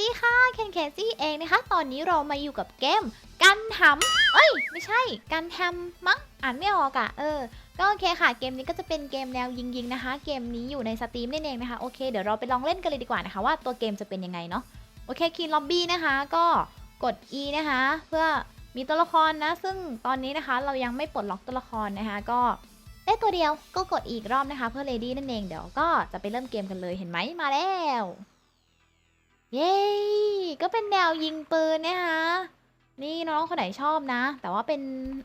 ดีค่ะเคนเคซี่เองนะคะ ตอนนี้เรามาอยู่กับเกมกันหำเอ้ย ไม่ใช่ กันแฮมมั้ง อ่านไม่ออกอะเออ ก็โอเคค่ะ เกมนี้ก็จะเป็นเกมแนวยิงๆนะคะ เกมนี้อยู่ในสตรีมนั่นเองนะคะ โอเค เดี๋ยวเราไปลองเล่นกันเลยดีกว่านะคะ ว่าตัวเกมจะเป็นยังไงเนาะ โอเค คีนล็อบบี้นะคะ ก็กด E นะคะ เพื่อมีตัวละครนะ ซึ่งตอนนี้นะคะเรายังไม่ปลดล็อกตัวละครนะคะ ก็ได้ตัวเดียว ก็กดอีกรอบนะคะ เพื่อเลดี้นั่นเอง เดี๋ยวก็จะไปเริ่มเกมกันเลย เห็นไหมมาแล้ว เย้ ก็เป็นแนวยิงปืนนะคะ นี่น้องคนไหนชอบนะ แต่ว่าเป็น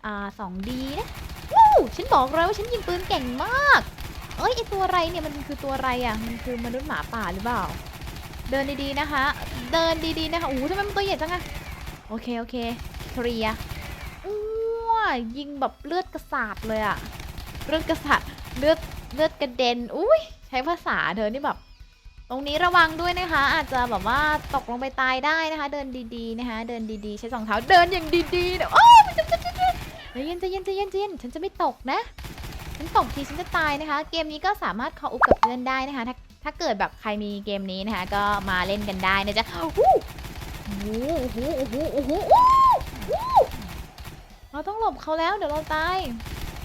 อ่า 2D นะวู้ฉันบอกแล้วว่าฉันยิงปืนเก่งมาก เอ้ยไอตัวอะไรเนี่ยมันคือตัวอะไรอะ มันคือมนุษย์หมาป่าหรือเปล่า เดินดีๆนะคะ เดินดีๆนะคะโอู้ทำไมมันตัวใหญ่จังอะโอเคโอเคเคลียร์อ้วยิงแบบเลือดกระสาดเลยอะเลือดกระสาดเลือดเลือดกระเด็น อุ้ยใช้ภาษาเธอนี่แบบ ตรงนี้ระวังด้วยนะคะ อาจจะแบบว่าตกลงไปตายได้นะคะ เดินดีๆนะคะ เดินดีๆ ใช้สองเท้าเดินอย่างดีๆเดี๋ยโอ้ยจะจะจะจะเย็นใจเย็นใจเย็นใจเย็นฉันจะไม่ตกนะฉันตกทีฉันจะตายนะคะ เกมนี้ก็สามารถคออุปกับเพื่อนได้นะคะ ถ้าถ้าเกิดแบบใครมีเกมนี้นะคะ ก็มาเล่นกันได้นะจ๊ะโอ้โหโอ้โหโอ้โหโอ้โหเราต้องหลบเขาแล้วเดี๋ยวเราตาย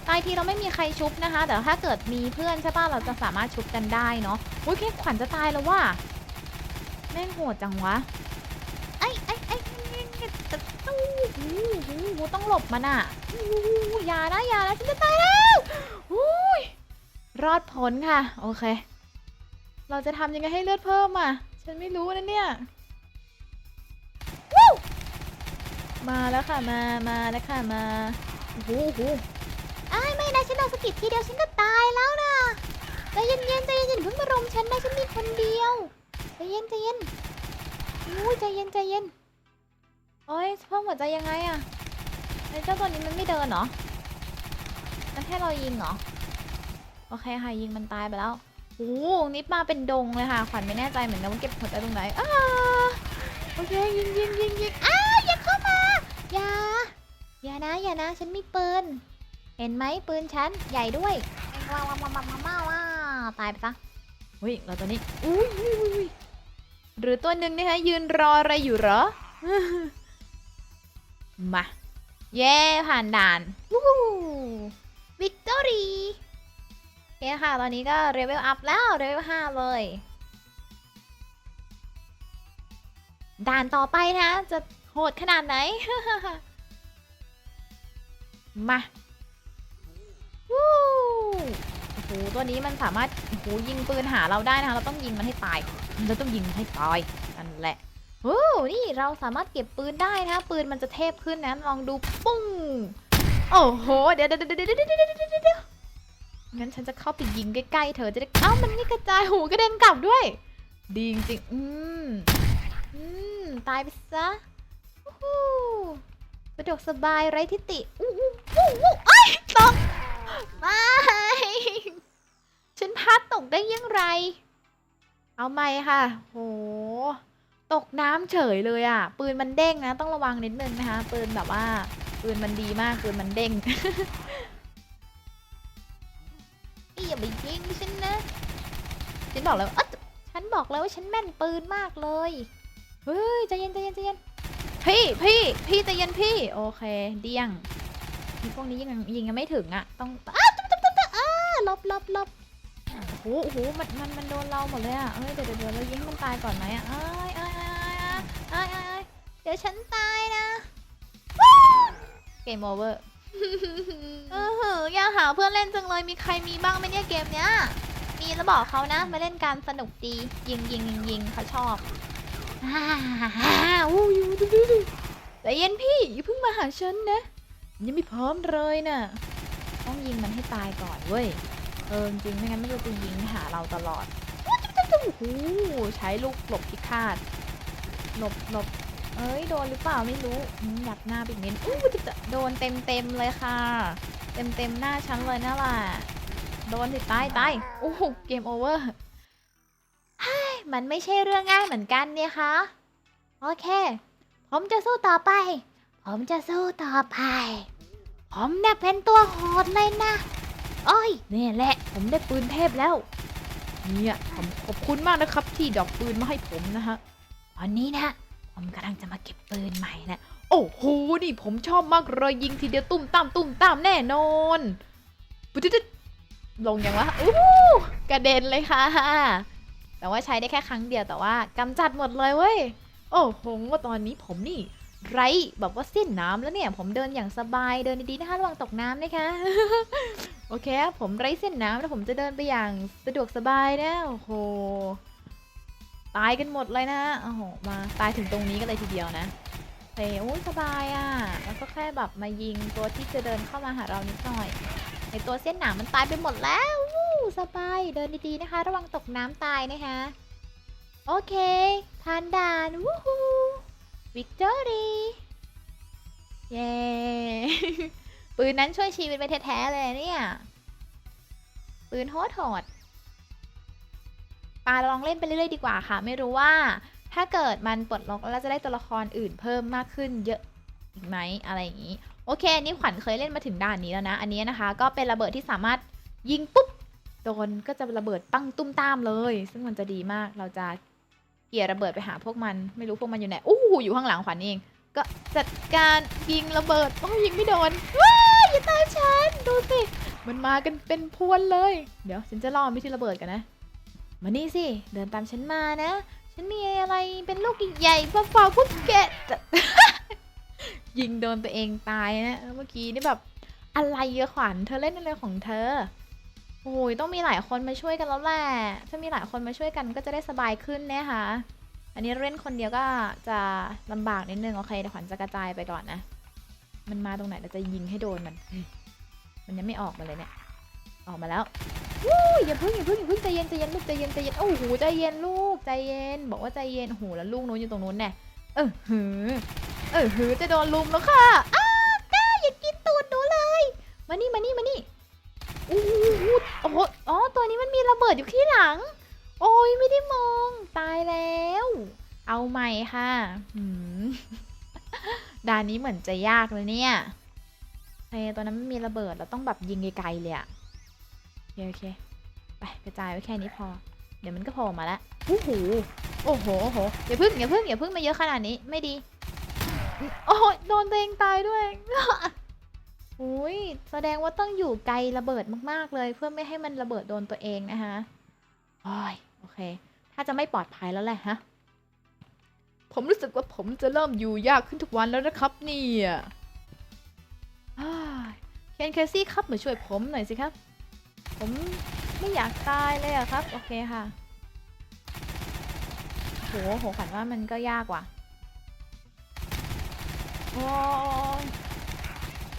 ตายทีเราไม่มีใครชุบนะคะ แต่ถ้าเกิดมีเพื่อนใช่ป่ะเราจะสามารถชุบกันได้เนาะอุ้ยแค่ขวัญจะตายแล้วว่ะแม่งโหดจังวะไอ้ไอ้ไอ้จะตู้หูหูหูต้องหลบมันอะหูหูอย่านะอย่านะฉันจะตายแล้วอุ้ยรอดพ้นค่ะ โอเค เราจะทำยังไงให้เลือดเพิ่มอะ ฉันไม่รู้นะเนี่ยมาแล้วค่ะมา มาแล้วค่ะมาโอ้โห นะฉันโดนสะกิดทีเดียวฉันก็ตายแล้วนะใจเย็นๆใจเย็นๆเพิ่งมารุมฉันนะฉันมีคนเดียวใจเย็นใจเย็นอู้ยใจเย็นใจเย็นโอ้ยเพิ่มหัวใจยังไงอะไอ้เจ้าตัวนี้มันไม่เดินเหรอมันให้เรายิงเหรอโอเคค่ะยิงมันตายไปแล้วโอ้โหนี่มาเป็นดงเลยค่ะขวัญไม่แน่ใจเหมือนกันว่าเก็บหัวใจตรงไหนอ้าโอเคยิงยิงยิงยิงอ้าอย่าเข้ามาอย่าอย่านะอย่านะฉันมีปืน เห็นไหมปืนฉันใหญ่ด้วยว้าวว้าวว้าวว้าวว้าวว้าวตายไปซะเฮ้ยเราตัวนี้อุ้ยอุ้ยอุ้ยอุ้ยหรือตัวหนึ่งนะคะยืนรออะไรอยู่เหรอ มา เย้ผ่านด่านวู้วิกตอรี่โอเคค่ะ ตอนนี้ก็เลเวลอัพแล้วเลเวลห้าเลย ด่านต่อไปนะ จะโหดขนาดไหน มา โอ้โหตัวนี้มันสามารถโอ้โหยิงปืนหาเราได้นะคะเราต้องยิงมันให้ตายเราต้องยิงให้ตายนั่นแหละโอ้นี่เราสามารถเก็บปืนได้นะปืนมันจะเทพขึ้นนะลองดูปุ้งโอ้โหเดี๋ยวเดี๋ยวเดี๋ยวเดี๋ยวเดี๋ยวเดี๋ยวงั้นฉันจะเข้าไปยิงใกล้ๆเธอจะได้เอ้ามันไม่กระจายหูกระเด็นกลับด้วย ดีจริงอืมอืมตายไปซะสะดวกสบายไร้ทิฏฐิอู้อู้อู้อู้ ไม่ ฉันพลาดตกได้ยังไงเอาไหมค่ะ โห ตกน้ำเฉยเลยอะ ปืนมันเด้งนะ ต้องระวังนิดนึงนะคะ ปืนแบบว่า ปืนมันดีมาก ปืนมันเด้งพี่อย่าไปยิงฉันนะ ฉันบอกแล้วเอ๊ะฉันบอกแล้วว่าฉันแม่นปืนมากเลย เฮ้ยใจเย็นใจเย็นใจเย็น พี่พี่พี่ใจเย็นพี่ โอเค เดี้ยงพวกนี้ยิงยังยิงยังไม่ถึงอะ ต้อง ลบลบลบโอ้โหโอ้โหมันมันมันโดนเราหมดเลยอะเอ้ยเดี๋ยวเดี๋ยวเดี๋ยวเรายิงให้มันตายก่อนไหมอะเอ้ยเอ้ยเอ้ยเอ้ยเอ้ยเอ้ยเดี๋ยวฉันตายนะเกมโอเวอร์เออหืออยากหาเพื่อนเล่นจังเลยมีใครมีบ้างไหมเนี่ยเกมเนี้ย มีแล้วบอกเขานะ มาเล่นการสนุกดียิงยิงยิงยิงเขาชอบอ่าอู้ยดูดูดูใจเย็นพี่อย่าเพิ่งมาหาฉันนะยังไม่พร้อมเลยน่ะต้องยิงมันให้ตายก่อนเว้ย เออจริงไม่งั้นมันจะยิงหาเราตลอดโอ้โหใช้ลูกหลบพิฆาตหลบหลบเอ้ยโดนหรือเปล่าไม่รู้อืมหยับหน้าไปอีกนิดอู้จะจะโดนเต็มเต็มเลยค่ะ เต็มเต็มหน้าฉันเลยนั่นแหละโดนสิตายตายโอ้โหเกมโอเวอร์ฮ้มันไม่ใช่เรื่องง่ายเหมือนกันเนี่ยคะโอเค ผมจะสู้ต่อไป ผมจะสู้ต่อไป ผมเนี่ยเป็นตัวโหดเลยนะ โอ้ยนี่แหละ ผมได้ปืนเทพแล้ว เนี่ยผมขอบคุณมากนะครับ ที่ดอกปืนมาให้ผมนะฮะผตอนนี้นะผมกำลังจะมาเก็บปืนใหม่นะ โอ้โห นี่ผมชอบมากเลยยิงทีเดียวตุ้มตามตุ้มตามแน่นอนปุ๊ดดลงยังวะอู้หูกระเด็นเลยค่ะ แต่ว่าใช้ได้แค่ครั้งเดียวแต่ว่ากำจัดหมดเลยเว้ย โอ้โหตอนนี้ผมนี่ ไร้แบบว่าสิ้นน้ำแล้วเนี่ย ผมเดินอย่างสบายเดินดีๆนะคะระวังตกน้ำนะคะ โอเค ผมไร้เส้นน้ำแล้วผมจะเดินไปอย่างสะดวกสบายนะโอ้โหตายกันหมดเลยนะโอ้โหมาตายถึงตรงนี้กันเลยทีเดียวนะเฮ้ยโอ้ยสบายอะ่ะแล้วก็แค่แบบมายิงตัวที่จะเดินเข้ามาหาเรานิดหน่อยไอตัวเส้นหนามมันตายไปหมดแล้ววู้สบายเดินดีๆนะคะ ระวังตกน้ำตายนะคะ โอเคทานด่านวู้ฮู้ วิกตอรีเย้ ปืนนั้นช่วยชีวิตไปแท้ๆเลยเนี่ย ปืนโหดโหดปาลองเล่นไปเรื่อยๆดีกว่าค่ะ ไม่รู้ว่าถ้าเกิดมันปลดล็อกแล้วเราจะได้ตัวละครอื่นเพิ่มมากขึ้นเยอะอีกไหมอะไรอย่างนี้ โอเคอันนี่ขวัญเคยเล่นมาถึงด่านนี้แล้วนะ อันนี้นะคะ ก็เป็นระเบิดที่สามารถยิงปุ๊บโดนก็จะระเบิดปังตุ้มตามเลย ซึ่งมันจะดีมากเราจะ เกียระเบิดไปหาพวกมัน ไม่รู้พวกมันอยู่ไหนอู้หูอยู่ข้างหลังขวัญเอง ก็จัดการยิงระเบิดโอ้ยิงไม่โดนว้าอย่าตามฉันดูสิมันมากันเป็นพวนเลย เดี๋ยวฉันจะล่อไม่ที่ระเบิดกันนะ มานี่สิ เดินตามฉันมานะ ฉันมีอะไรเป็นลูกใหญ่ๆฟ้าฟาพวกแกะจะยิงโดนตัวเองตายนะ เมื่อกี้นี่แบบอะไรอะขวัญเธอเล่นอะไรของเธอ โอ้ยต้องมีหลายคนมาช่วยกันแล้วแหละถ้ามีหลายคนมาช่วยกันก็จะได้สบายขึ้นนะคะ อันนี้เล่นคนเดียวก็จะลำบากนิดนึงโอเคเดี๋ยวขวัญจะกระจายไปก่อนนะ มันมาตรงไหนเราจะยิงให้โดนมัน มันยังไม่ออกมาเลยเนี่ย ออกมาแล้ววู้อย่าพึ่งอย่าพึ่งอย่าพึ่งใจเย็นใจเย็นลูกใจเย็นใจเย็นโอ้โหใจเย็นลูกใจเย็น บอกว่าใจเย็นโอ้โหแล้วลูกนู้นอยู่ตรงนู้นแน่เออหือเออหือจะโดนลุมแล้วค่ะอ้าก้าอย่ากินตูดหนูเลย มานี่มานี่มานี่ อู้หูโอ้โหอ๋อ ตัวนี้มันมีระเบิดอยู่ที่หลัง โอ้ยไม่ได้มอง ตายแล้ว เอาใหม่ค่ะหืมด่านนี้เหมือนจะยากเลยเนี่ยเฮ้ยตัวนั้นมันมีระเบิดเราต้องแบบยิงไกลๆเลยอะโอเคโอเคไปกระจายไว้แค่นี้พอ เดี๋ยวมันก็โผล่มาแล้วโอ้โหโอ้โหโอ้โหอย่าพึ่งอย่าพึ่งอย่าพึ่งมาเยอะขนาดนี้ไม่ดี โอ้ยโดนตัวเองตายด้วย อ้ยแสดงว่าต้องอยู่ไกลระเบิดมากๆเลย เพื่อไม่ให้มันระเบิดโดนตัวเองนะคะโอ้ยโอเค ถ้าจะไม่ปลอดภัยแล้วแหละฮะ ผมรู้สึกว่าผมจะเริ่มอยู่ยากขึ้นทุกวันแล้วนะครับเนี่ยเคนเคซี่ครับมาช่วยผมหน่อยสิครับ ผมไม่อยากตายเลยอะครับ โอเคค่ะโหโหขันว่ามันก็ยากว่ะโอ้ย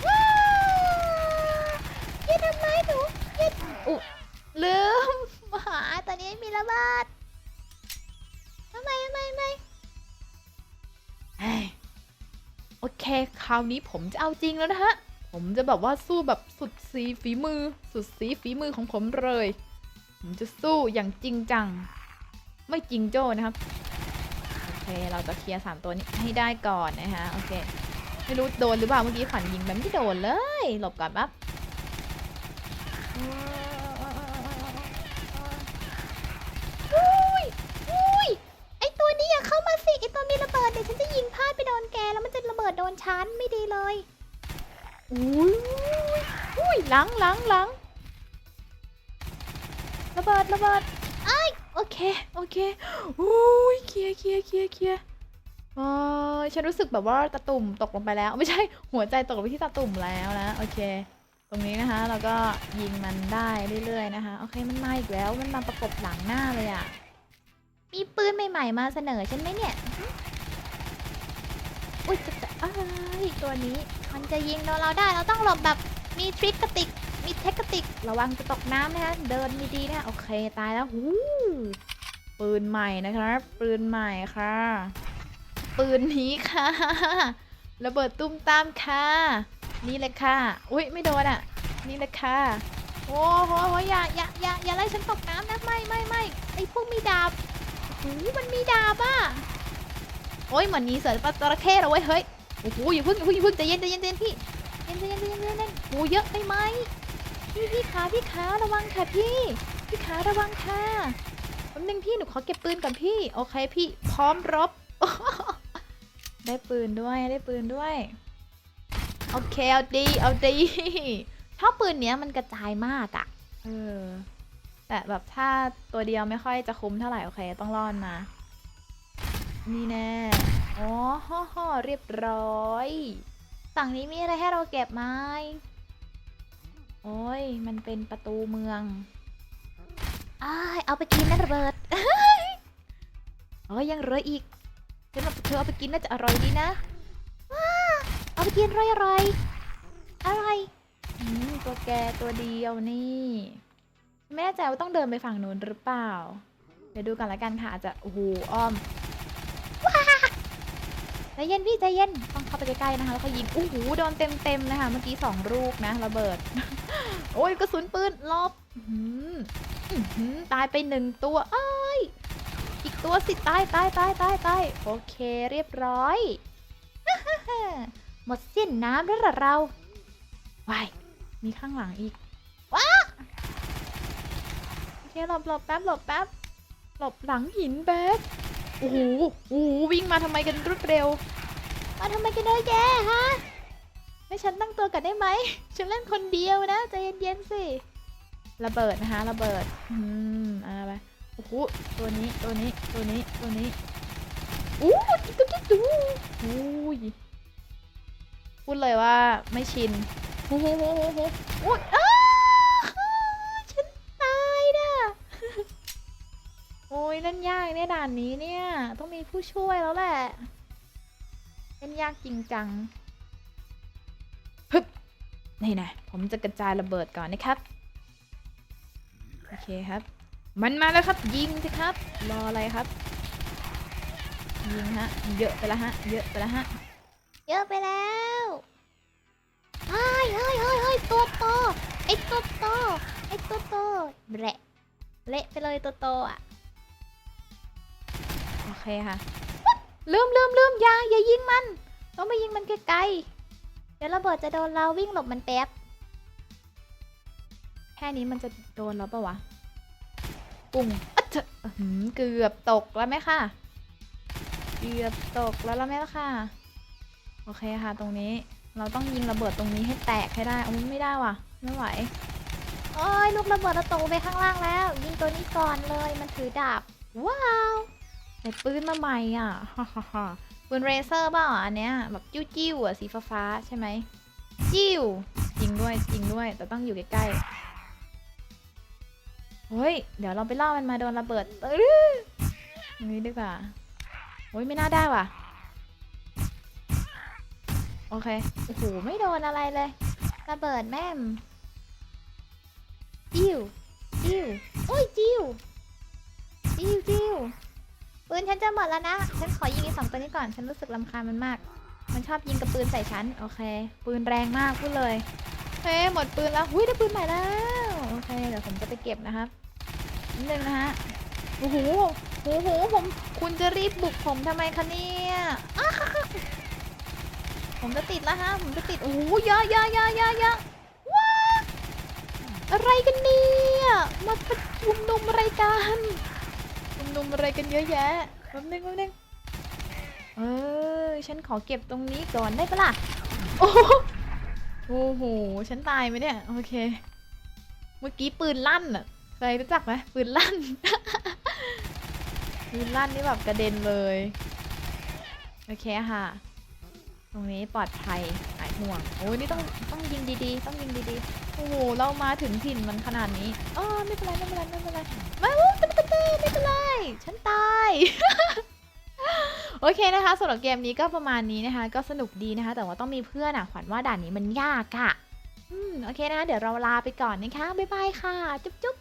ว้าวอยัดทำไมหนู อุ๊ลืมหาตอนนี้มีระเบิดทำไมทำไมทำไมโอเค คราวนี้ผมจะเอาจริงแล้วนะฮะ ผมจะแบบว่าสู้แบบสุดสีฝีมือ สุดสีฝีมือของผมเลย ผมจะสู้อย่างจริงจัง ไม่จริงโจ้นะครับ โอเค เราจะเคลียร์สามตัวนี้ให้ได้ก่อนนะคะโอเค ไม่รู้โดนหรือเปล่าเมื่อกี้ขวัญยิงแบบไม่โดนเลย หลบก่อนปั๊บอุ้ยอุ้ยไอตัวนี้อย่าเข้ามาสิ ไอตัวมีระเบิดเดี๋ยวฉันจะยิงพลาดไปโดนแก แล้วมันจะระเบิดโดนฉันไม่ดีเลยอุ้ยอุ้ยหลังหลังหลังระเบิดระเบิดไอ้ยโอเคโอเคอุ้ยเคลียร์เคลียร์เคลียร์เคลียร์โอ้ยฉันรู้สึกแบบว่าตะตุ่มตกลงไปแล้ว ไม่ใช่หัวใจตกลงไปที่ตะตุ่มแล้วนะโอเค ตรงนี้นะคะเราก็ยิงมันได้เรื่อยๆนะคะโอเคมันมาอีกแล้วมันมาประกบหลังหน้าเลยอะ่ะมีปืนใหม่ๆมาเสนอฉันไหมเนี่ยอุ้ยจะ อะไรตัวนี้มันจะยิงโดนเราได้เราต้องหลบแบบมีทริคกติกมีเทคนิคระวังจะตกน้ำนะคะเดินดีๆนะโอเคตายแล้วหูปืนใหม่นะครับปืนใหม่ค่ะ ปืนนี้ค่ะระเบิดตุ้มตามค่ะ นี่เลยค่ะ อุ้ยไม่โดนอะ นี่เลยค่ะโอ้โหอย่าอย่าอย่าอย่าไล่ฉันตกน้ำนะไม่ไม่ไม่ไอพวกมีดาบหูมันมีดาบอะโอ้ยเหมือนมีเสือปลาจระเข้เราเว้ยเฮ้ย โอ้โหอย่าเพิ่งอย่าเพิ่งอย่าเพิ่งใจเย็นใจเย็นใจเย็นพี่เย็นใจเย็นใจเย็นใจเย็นโอ้เยอะไปไหมพี่พี่ขาพี่ขาระวังค่ะพี่พี่ขาระวังค่ะแป๊บนึงพี่หนูขอเก็บปืนก่อนพี่โอเคพี่พร้อมรบ ได้ปืนด้วยได้ปืนด้วยโอเคเอาดีเอาดีชอบปืนเนี้ยมันกระจายมากอะ่ะเออแต่แบบถ้าตัวเดียวไม่ค่อยจะคุ้มเท่าไหร่โอเค ต้องรอดมา นี่แน่ อ๋อฮ่อฮ่อเรียบร้อย ฝั่งนี้มีอะไรให้เราเก็บไหมโอ้ย มันเป็นประตูเมืองอ้ายเอาไปกินนะระเบิดเอ้ยยังเหลืออีกเธอเธอเอาไปกินน่าจะอร่อยดีนะเอาไปกินอร่อยอร่อยอร่อยอตัวแกตัวเดียวนี่ ไม่แน่ใจว่าต้องเดินไปฝั่งนู้นหรือเปล่า เดี๋ยวดูกันละกันค่ะอาจจะโอ้โหอ้อม ใจเย็นพี่ใจเย็นต้องเข้าไปใกล้ๆนะคะแล้วก็ยิงโอ้โหโดนเต็มๆนะคะ เมื่อกี้สองลูกนะระเบิด โอ้ยกระสุนปืนลบอื้อหืออื้อหือตายไปหนึ่งตัวเอ้ยอีกตัวสิตายตายตายตายตายโอเคเรียบร้อย หมดสิ้นน้ำแล้วล่ะเราวายมีข้างหลังอีกว้าโอเคหลบหลบแป๊บหลบแป๊บหลบหลังหินแป๊บ โอ้โหโอ้โหวิ่งมาทำไมกันรวดเร็ว มาทำไมกันเยอะแยะฮะให้ฉันตั้งตัวกันได้ไหม ฉันเล่นคนเดียวนะใจเย็นๆสิ ระเบิดนะคะระเบิด อืมเอะไรไปโอ้โหตัวนี้ตัวนี้ตัวนี้ตัวนี้อู้จิ๊กจิ๊กจิ๊กดูอู้ยพูดเลยว่าไม่ชินโอ้โหโอ้โหโอ้โหโอ้ย โอ้ยเล่นยากเนี่ยด่านนี้เนี่ย ต้องมีผู้ช่วยแล้วแหละเล่นยากจริงจังฮึบนี่นะผมจะกระจายระเบิดก่อนนะครับ โอเคครับ มันมาแล้วครับ ยิงสิครับ รออะไรครับ ยิงฮะ เยอะไปแล้วฮะ เยอะไปแล้วฮะ เยอะไปแล้วเฮ้ยเฮ้ยเฮ้ยเฮ้ยตัวโตไอตัวโตไอตัวโตเละเละไปเลยตัวโตอะ เคค่ะลืมลืมลืมยาอย่ายิงมัน ต้องไปยิงมันไกลๆ เดี๋ยวระเบิดจะโดนเราวิ่งหลบมันแป๊บ แค่นี้มันจะโดนเราปะวะ ปุ้งอัดเออหือเกือบตกแล้วไหมค่ะ เกือบตกแล้วแล้วไหมล่ะค่ะ โอเคค่ะ ตรงนี้ เราต้องยิงระเบิดตรงนี้ให้แตกให้ได้โอ้ไม่ได้ว่ะ ไม่ไหว โอ้ยลูกระเบิดเราตกไปข้างล่างแล้ว ยิงตัวนี้ก่อนเลย มันถือดาบ ว้าว แต่ปืนมาใหม่อะฮ่าฮ่าปืนเรเซอร์เปล่าอะอันเนี้ยแบบจิ้วจิ้วๆอะสีฟ้าๆใช่ไหมจิ้วจริงด้วยจริงด้วยแต่ต้องอยู่ใกล้ๆเฮ้ยเดี๋ยวเราไปล่อมันมาโดนระเบิดตื้อตรงนี้ดีกว่าโอ้ยไม่น่าได้ว่ะโอเคโอ้โหไม่โดนอะไรเลยระเบิดแม่มจิ้วจิ้วโอ้ยจิ้วจิ้วจิ้ว ปืนฉันจะหมดแล้วนะ ฉันขอยิงไอ้สองตัวนี้ก่อน ฉันรู้สึกลำคาญมันมาก มันชอบยิงกับปืนใส่ฉัน โอเค ปืนแรงมากพูดเลย เฮ้ยหมดปืนแล้วหุ้ยได้ปืนใหม่แล้ว โอเค เดี๋ยวผมจะไปเก็บนะครับนิดนึงนะฮะ โอ้โหโอ้โหผม คุณจะรีบบุกผมทำไมคะเนี่ยผมจะติดแล้วฮะ ผมจะติด โอ้โหเยอะเยอะเยอะเยอะเยอะว้าอะไรกันเนี่ย มาประชุมนุมอะไรกัน นุมอะไรกันเยอะแยะแป๊บนึงแป๊บนึงเออ ฉันขอเก็บตรงนี้ก่อนได้ปะล่ะ โอ้โหโอ้โห ฉันตายไหมเนี่ย โอเค เมื่อกี้ปืนลั่นอะเคยรู้จักไหมปืนลั่น ปืนลั่นนี่แบบกระเด็นเลย โอเคค่ะ ตรงนี้ปลอดภัยหายห่วง โอ้ยนี่ต้องต้องยิงดีๆ ต้องยิงดีๆ โอ้โห เรามาถึงถิ่นมันขนาดนี้อ๋อไม่เป็นไรไม่เป็นไรไม่เป็นไรไม่ไม่เป็นไร ไม่เป็นไร ฉันตาย โอเคนะคะสำหรับเกมนี้ก็ประมาณนี้นะคะ ก็สนุกดีนะคะ แต่ว่าต้องมีเพื่อนอะขวัญว่าด่านนี้มันยากอะ่ะ อืม โอเคนะคะเดี๋ยวเราลาไปก่อนนะคะ บ๊ายบายค่ะ จุ๊บจุ๊บ